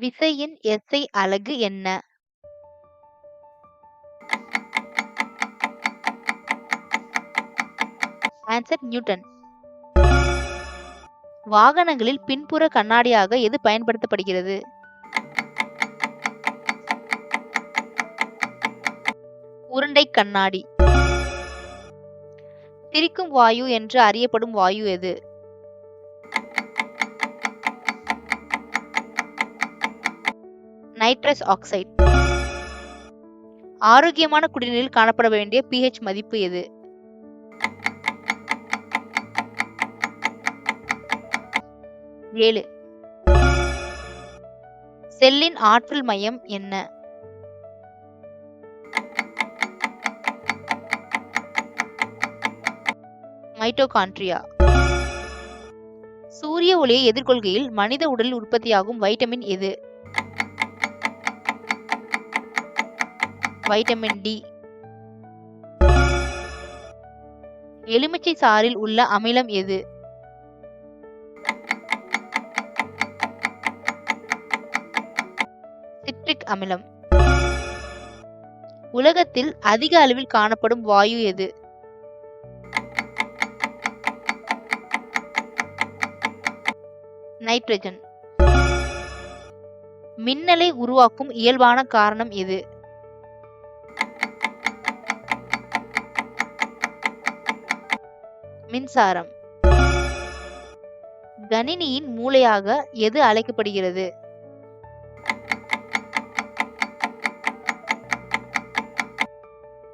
விசையின் எஸ்ஐ அலகு என்ன? ஆன்சர் நியூட்டன் வாகனங்களில் பின்புற கண்ணாடியாக எது பயன்படுத்தப்படுகிறது? உருண்டை கண்ணாடி. திரிக்கும் வாயு என்று அறியப்படும் வாயு எது? Nitrous oxide. ஆரோக்கியமான குடிநீரில் காணப்பட வேண்டிய பிஹெச் மதிப்பு எது? ஏழு. செல்லின் ஆற்றல் மையம் என்ன? மைட்டோகாண்ட்ரியா. சூரிய ஒளியை எதிர்கொள்கையில் மனித உடலில் உற்பத்தியாகும் வைட்டமின் எது? Vitamin D. எலுமிச்சை சாறில் உள்ள அமிலம் எது? சிட்ரிக் அமிலம். உலகத்தில் அதிக அளவில் காணப்படும் வாயு எது? நைட்ரஜன். மின்னலை உருவாக்கும் இயல்பான காரணம் எது? மின்சாரம். கணினியின் மூளையாக எது அழைக்கப்படுகிறது?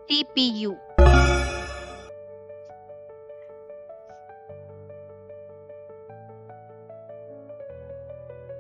CPU